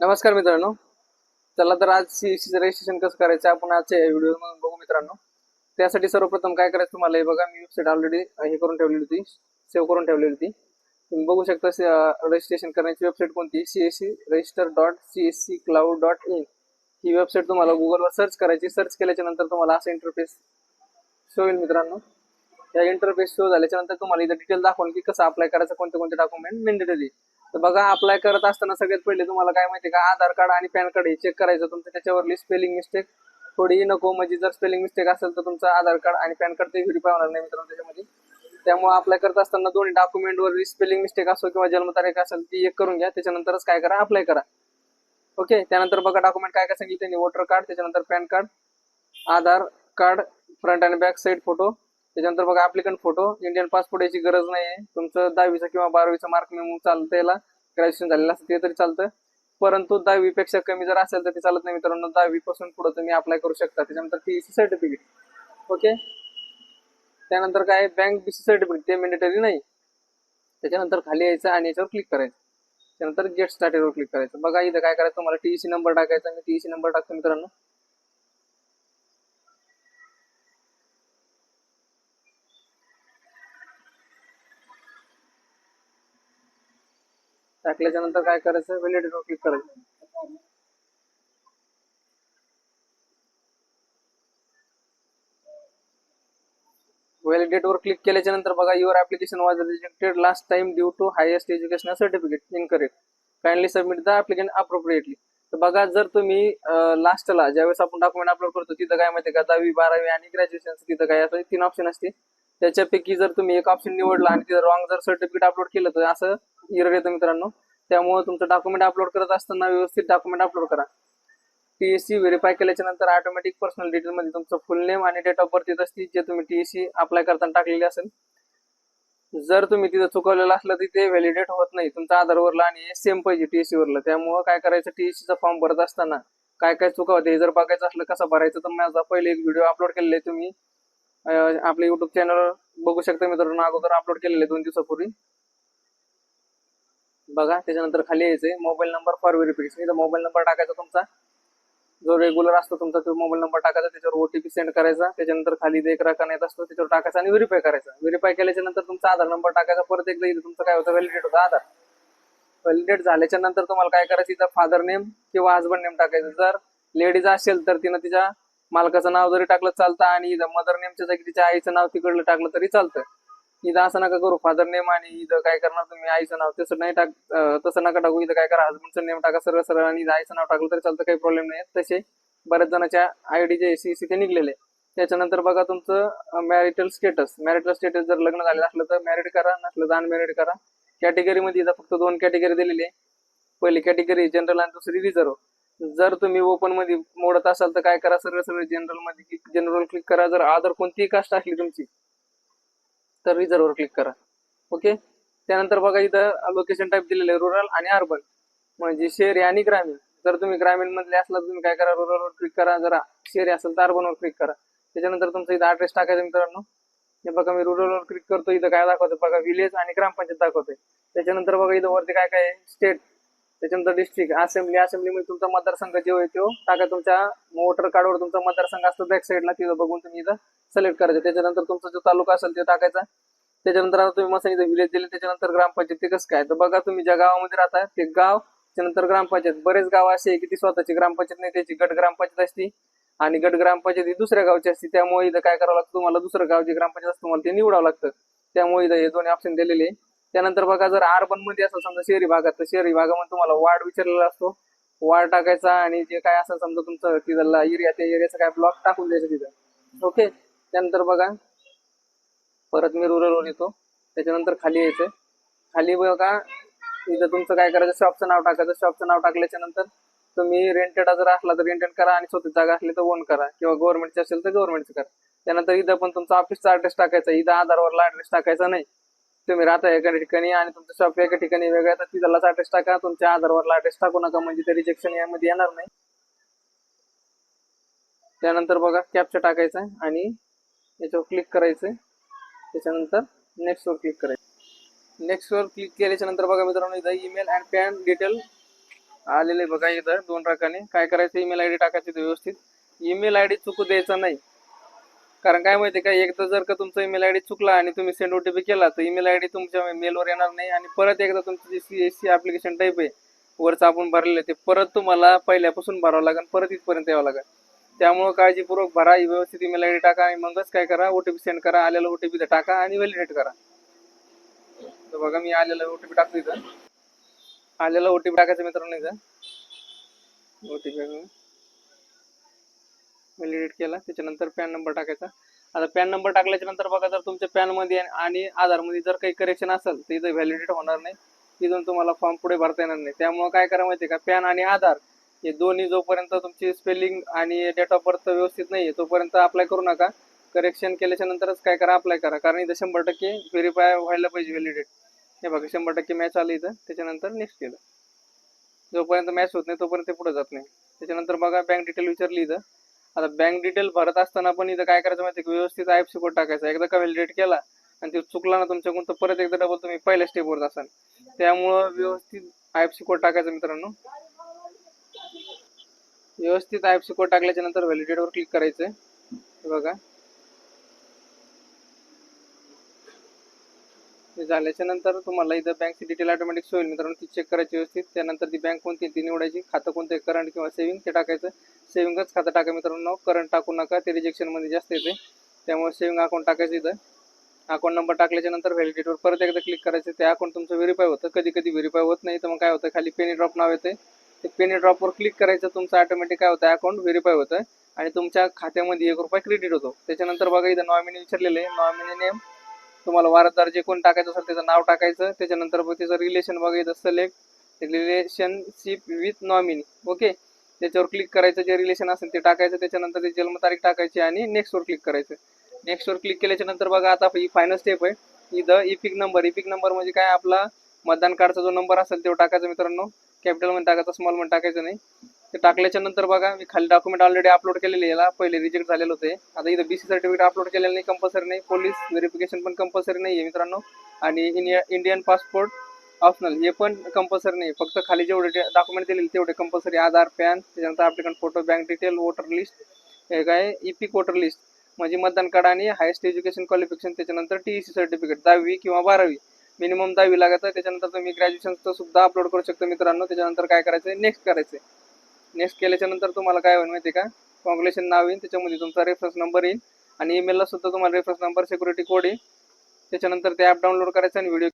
नमस्कार मित्रांनो. चला तर आज सीईसीचं रजिस्ट्रेशन कसं करायचं आपण आजच्या व्हिडिओमध्ये बघू मित्रांनो. त्यासाठी सर्वप्रथम काय करायचं तुम्हाला हे बघा मी वेबसाईट ऑलरेडी हे करून ठेवलेली होती. सेव्ह करून ठेवलेली होती. तुम्ही बघू शकता रजिस्ट्रेशन करण्याची वेबसाईट कोणती? CSC register dot C S C cloud dot in he website तुम्हाला गुगलवर सर्च करायची. सर्च केल्याच्यानंतर तुम्हाला असं इंटरफेस शो होईल मित्रांनो. या इंटरफेस शो झाल्याच्यानंतर तुम्हाला इथं डिटेल दाखवून की कसं अप्लाय करायचं कोणते कोणते डॉक्युमेंट मेंडेटरी तर बघा अप्लाय करत असताना सगळ्यात पहिले तुम्हाला काय माहिती का? आधार कार्ड आणि पॅन कार्ड हे चेक करायचं तुमचं. त्याच्यावरली स्पेलिंग मिस्टेक थोडी नको म्हणजे जर स्पेलिंग मिस्टेक असेल तर तुमचं आधार कार्ड आणि पॅन कार्ड ते व्हेरीफाय होणार नाही मित्रांनो त्याच्यामध्ये. त्यामुळे अप्लाय करत असताना दोन्ही डॉक्युमेंटवर स्पेलिंग मिस्टेक असो किंवा जन्मतारीख असेल ती एक करून घ्या. त्याच्यानंतरच काय करा? अप्लाय करा. ओके त्यानंतर बघा डॉक्युमेंट काय काय सांगितलं त्यांनी वोटर कार्ड त्याच्यानंतर PAN card Aadhaar card front आणि बॅक साईड फोटो त्याच्यानंतर बघा ऍप्लिकंट फोटो इंडियन पासपोर्ट याची गरज नाही आहे तुमचं दहावीचं किंवा बारावीचं मार्क मेमो चालतं याला. ग्रॅज्युएशन झालेलं असतं ते तरी चालतं परंतु दहावीपेक्षा कमी जर असेल तर ते चालत नाही मित्रांनो. दहावी पासून पुढे तुम्ही अप्लाय करू शकता. त्याच्यानंतर टीईसी सर्टिफिकेट ओके त्यानंतर काय? बँक बीसी सर्टिफिकेट ते मॅन्डेटरी नाही. त्याच्यानंतर खाली यायचं आणि याच्यावर क्लिक करायचं. त्यानंतर गेट स्टार्टेडवर क्लिक करायचं. बघा इथं काय करायचं? तुम्हाला टीईसी नंबर टाकायचा मी टीईसी नंबर टाकतो मित्रांनो. टाकल्याच्या नंतर काय करायचं? व्हॅलिडेटवर क्लिक करायचं. व्हॅलिडेटवर क्लिक केल्याच्यानंतर बघा your application was rejected last time due to highest educational certificate incorrect kindly submit the applicant appropriately तर बघा जर तुम्ही लास्टला ज्यावेळेस आपण डॉक्युमेंट अपलोड करतो तिथं काय माहिती का? दहावी बारावी आणि ग्रॅज्युएशन तिथं काय असं तीन ऑप्शन असते त्याच्यापैकी जर तुम्ही एक ऑप्शन निवडला आणि तिथं रॉंग जर सर्टिफिकेट अपलोड केलं तर असं इरर येतं मित्रांनो. त्यामुळे तुमचं डॉक्युमेंट अपलोड करत असताना व्यवस्थित डॉक्युमेंट अपलोड करा. टीएससी व्हेरीफाय केल्याच्यानंतर ऑटोमॅटिक पर्सनल डिटेल मध्ये तुमचं फुल नेम आणि डेट ऑफ बर्थ येत असते जे तुम्ही टीएससी अप्लाय करताना टाकलेले असेल. जर तुम्ही तिथं चुकवलेलं असलं तर ते व्हॅलिडेट होत नाही. तुमचा आधारवरला आणि सेम पाहिजे टीएससी वरला. त्यामुळं काय करायचं? TSC फॉर्म भरत असताना काय काय चुका होते जर बघायचं असलं कसं भरायचं? तर माझा पहिले एक व्हिडिओ अपलोड केलेले तुम्ही. आपल्या युट्यूब चॅनल बघू शकता मित्रांनो. अगोदर अपलोड केलेले दोन दिवसापूर्वी. बघा त्याच्यानंतर खाली यायचंय. मोबाईल नंबर फॉर व्हेरिफिकेशन इथं मोबाईल नंबर टाकायचा तुमचा. जो रेग्युलर असतो तुमचा तो मोबाईल नंबर टाकायचा. त्याच्यावर ओटीपी सेंड करायचा. त्याच्यानंतर खाली एक रकाना येत असतो त्याच्यावर टाकायचा आणि व्हेरीफाय करायचा. व्हेरीफाय केल्याच्यानंतर तुमचा आधार नंबर टाकायचा. परत एकदा इथं तुमचं काय होतं व्हॅलिडेट होतं आधार. व्हॅलिडेट झाल्याच्यानंतर तुम्हाला काय करायचं? इथं फादर नेम किंवा हजबंड नेम टाकायचं. जर लेडीज असेल तर तिनं तिच्या मालकाचं नाव जरी टाकलं चालतं आणि इथं मदर नेमच्या जागी तिच्या आईचं नाव तिकडलं टाकलं तरी चालतं. इथं असं नका करू फादर नेम आणि इथं काय करणार तुम्ही आईचं नाव तसं नाही टाक तसं नका टाकू इथं काय करा हजबंडचं नेम टाका सरळ सरळ आणि आईचं नाव टाकलं तरी चालतं काही प्रॉब्लेम नाही. तसे बऱ्याच जणांच्या आय डी जे सी ते निघलेले. त्याच्यानंतर बघा तुमचं मॅरिटल स्टेटस मॅरिटल स्टेटस जर लग्न झालेलं असलं तर मॅरिड करा नसलं तर अनमॅरिड करा. कॅटेगरी मध्ये इथं फक्त दोन कॅटेगरी दिलेली. आहे पहिली कॅटेगरी जनरल आणि दुसरी रिझर्व जर तुम्ही ओपनमध्ये मोडत असाल तर काय करा? सरळ सरळ जनरलमध्ये जनरल क्लिक करा. जर आदर कोणतीही कास्ट असली तुमची तर रिझर्व वर क्लिक करा. ओके त्यानंतर बघा इथं लोकेशन टाईप दिलेलं आहे रुरल आणि अर्बन म्हणजे शहरी आणि ग्रामीण. जर तुम्ही ग्रामीण मधले असला तुम्ही काय करा? रुरल वर क्लिक करा. जर शहरी असेल तर अर्बन वर क्लिक करा. त्याच्यानंतर तुमचा इथं ऍड्रेस टाकायचा मित्रांनो. हे बघा मी रुरल वर क्लिक करतो इथं काय दाखवतो बघा विलेज आणि ग्रामपंचायत दाखवतंय. त्याच्यानंतर बघा इथं वरती काय काय स्टेट त्याच्यानंतर डिस्ट्रिक्ट असेंब्ली असेंब्लीमध्ये तुमचा मतदारसंघ जे होय तो टाका तुमच्या वोटर कार्डवर तुमचा मतदारसंघ असतो बॅक साईडला तिथं बघून तुम्ही इथं सिलेक्ट करायचं. त्याच्यानंतर तुमचा जो तालुका असेल तो टाकायचा. त्याच्यानंतर आता तुम्ही मसा इथं विलेज दिले त्याच्यानंतर ग्रामपंचायत ते कसं काय? तर बघा तुम्ही ज्या गावामध्ये राहता ते गाव त्याच्यानंतर ग्रामपंचायत. बरेच गाव असे आहे की ती स्वतःची ग्रामपंचायत नाही त्याची गट ग्रामपंचायत असती आणि गट ग्रामपंचायत ही दुसऱ्या गावची असते. त्यामुळे इथं काय करावं लागतं? तुम्हाला दुसरं गाव जे ग्रामपंचायत असतं तुम्हाला ते निवडावं लागतं. त्यामुळे इथं हे दोन्ही ऑप्शन दिलेले आहे. त्यानंतर बघा जर अर्बनमध्ये असेल समजा शहरी भागात तर शहरी भागामध्ये तुम्हाला वार्ड विचारलेला असतो. वार्ड टाकायचा आणि जे काय असेल समजा तुमचं तिथला एरिया त्या एरियाचा काय ब्लॉक टाकून द्यायचं तिथं. ओके त्यानंतर बघा परत मी रुरलवर येतो. त्याच्यानंतर खाली यायचं. खाली बघा इथं तुमचं काय करायचं शॉपचं नाव टाकायचं. शॉपचं नाव टाकल्याच्या नंतर तुम्ही रेंटेड जर असला तर रेंटेड करा आणि स्वतः जागा असली तर ओन करा. किंवा गव्हर्नमेंटची असेल तर गव्हर्नमेंटचं करा. त्यानंतर इथं पण तुमचा ऑफिसचा ऍड्रेस टाकायचा. इथं आधारवरला ऍड्रेस टाकायचा नाही. तुम्ही राहता एका ठिकाणी आणि तुमचं शॉप एका ठिकाणी वेगळं तर तिथलाच ऍड्रेस टाका. तुमच्या आधारवरला ऍड्रेस टाकू नका म्हणजे ते रिजेक्शन यामध्ये येणार नाही. त्यानंतर बघा कॅपचा टाकायचा आणि याच्यावर क्लिक करायचं. त्याच्यानंतर नेक्स्ट वर क्लिक करायचं. नेक्स्ट वर क्लिक केल्याच्यानंतर बघा मित्रांनो इथं ईमेल अँड पॅन डिटेल आलेले बघा इथं दोन रकाने काय करायचं? ईमेल आय डी टाकायची व्यवस्थित. ईमेल आय डी चुकू द्यायचा नाही. कारण काय माहिती का एकदा जर का तुमचा ईमेल आय डी चुकला आणि तुम्ही सेंड ओटीपी केला तर ईमेल आय डी तुमच्या मेलवर येणार नाही आणि परत एकदा तुमची जी C S C application type आहे वरचं आपण भरलेलं आहे ते परत तुम्हाला पहिल्यापासून भरावं लागेल परत इथपर्यंत यावं लागेल. त्यामुळं काळजीपूर्वक भरा व्यवस्थित ईमेल आय डी टाका आणि मगच काय करा ओटीपी सेंड करा आलेला ओटीपी टाका आणि व्हॅलिडेट करा. तर बघा मी आलेला ओटीपी टाकतो इथं. आलेला ओटीपी टाकायचं मित्रांनो इथं. ओटीपी व्हॅलिडेट केला. त्याच्यानंतर पॅन नंबर टाकायचा. आता पॅन नंबर टाकल्याच्या नंतर बघा जर तुमच्या पॅनमध्ये आणि आधारमध्ये जर काही करेक्शन असेल तर इथं व्हॅलिडेट होणार नाही. तिथून तुम्हाला फॉर्म पुढे भरता येणार नाही. त्यामुळे काय करा माहिती का? पॅन आणि आधार हे दोन्ही जोपर्यंत तुमची स्पेलिंग आणि डेट ऑफ बर्थ व्यवस्थित नाही तोपर्यंत अप्लाय करू नका. करेक्शन केल्याच्या नंतरच काय करा? अप्लाय करा. कारण इथं शंभर टक्के व्हेरीफाय व्हायला पाहिजे व्हॅलिडेट हे बघा शंभर टक्के मॅच आलं इथं. त्याच्यानंतर नेक्स्ट केलं. जोपर्यंत मॅच होत नाही तोपर्यंत ते पुढे जात नाही. त्याच्यानंतर बघा बँक डिटेल विचारली इथं. आता बँक डिटेल भरत असताना पण इथं काय करायचं माहिती व्यवस्थित आयएफसी कोड टाकायचा. एकदा का व्हॅलिडेट केला आणि ते चुकला ना तुमच्याकडून तर परत एकदा डबल तुम्ही पहिल्या स्टेपवर असाल. त्यामुळं व्यवस्थित आय एफ सी कोड टाकायचा मित्रांनो. व्यवस्थित आय एफ सी कोड टाकल्याच्या नंतर व्हॅलिडेटवर क्लिक करायचं बघा. झाल्याच्यानंतर तुम्हाला इथं बँकची डिटेल ऑटोमॅटिक होईल मित्रांनो ती चेक करायची व्यवस्थित. त्यानंतर ती बँक कोणती ती निवडायची. खातं कोणतं आहे? करंट किंवा सेव्हिंग ते टाकायचं. सेव्हिंगच खातं टाका मित्रांनो. करंट टाकू नका. ते रिजेक्शनमध्ये जास्त येते. त्यामुळे सेव्हिंग अकाउंट टाकायचं इथं. अकाउंट नंबर टाकल्याच्या नंतर व्हॅलिडेटवर परत एकदा क्लिक करायचं. ते अकाउंट तुमचं व्हेरीफाय होतं. कधी कधी व्हेरीफाय होत नाही. तर मग काय होतं? खाली पेनी ड्रॉप नाव येते ते पेनी ड्रॉपवर क्लिक करायचं. तुमचं ऑटोमॅटिक काय होतं? अकाउंट व्हेरीफाय होतं. आणि तुमच्या खात्यामध्ये एक रुपया क्रेडिट होतो. त्याच्यानंतर बघा इथं नॉमिनी विचारलेलं आहे. नॉमिनी नेम तुम्हाला वारसदार जे कोण टाकायचं असेल त्याचं नाव टाकायचं. त्याच्यानंतर त्याचं रिलेशन बघायचं select relationship with nominee okay त्याच्यावर क्लिक करायचं जे रिलेशन असेल ते टाकायचं. त्याच्यानंतर ते जन्मतारीख टाकायची आणि नेक्स्टवर क्लिक करायचं. नेक्स्टवर क्लिक केल्याच्यानंतर बघा आता ही फायनल स्टेप आहे. इथं इपिक नंबर इपिक नंबर म्हणजे काय? आपला मतदान कार्डचा जो नंबर असेल तो टाकायचा मित्रांनो. कॅपिटलमध्ये टाकायचा स्मॉलमध्ये टाकायचं नाही. ते टाकल्याच्या नंतर बघा मी खाली डॉक्युमेंट ऑलरेडी अपलोड केलेले याला. पहिले रिजेक्ट झालेलं होते. आता इथं बीसी सर्टिफिकेट अपलोड केलेलं नाही कंपल्सरी नाही. पोलीस व्हेरिफिकेशन पण कंपल्सरी नाही आहे मित्रांनो. आणि इंडिया इंडियन पासपोर्ट ऑप्शनल हे पण कंपल्सरी नाही फक्त खाली जेवढे डॉक्युमेंट दिलेले तेवढे कंपल्सरी आधार पॅन त्याच्यानंतर आपल्याकडे photo bank detail voter list हे काय? इपिक वोटर लिस्ट म्हणजे मतदान कार्ड आणि हायस्ट एज्युकेशन क्वालिफिकेशन त्याच्यानंतर टी सी सर्टिफिकेट दहावी किंवा बारावी. मिनिमम दहावी लागतं त्याच्यानंतर तुम्ही ग्रॅज्युएशनचं सुद्धा अपलोड करू शकता मित्रांनो. त्याच्यानंतर काय करायचं नेक्स्ट करायचं नेक्स्ट केल्याच्यानंतर तुम्हाला काय होईल माहिती का? कॉन्ग्रेशन नाव येईल त्याच्यामध्ये तुमचा रेफरन्स नंबर येईल. आणि ईमेलला सुद्धा तुम्हाला रेफरन्स नंबर सिक्युरिटी कोड येईल. त्याच्यानंतर ते ॲप डाउनलोड करायचं आणि व्हिडिओ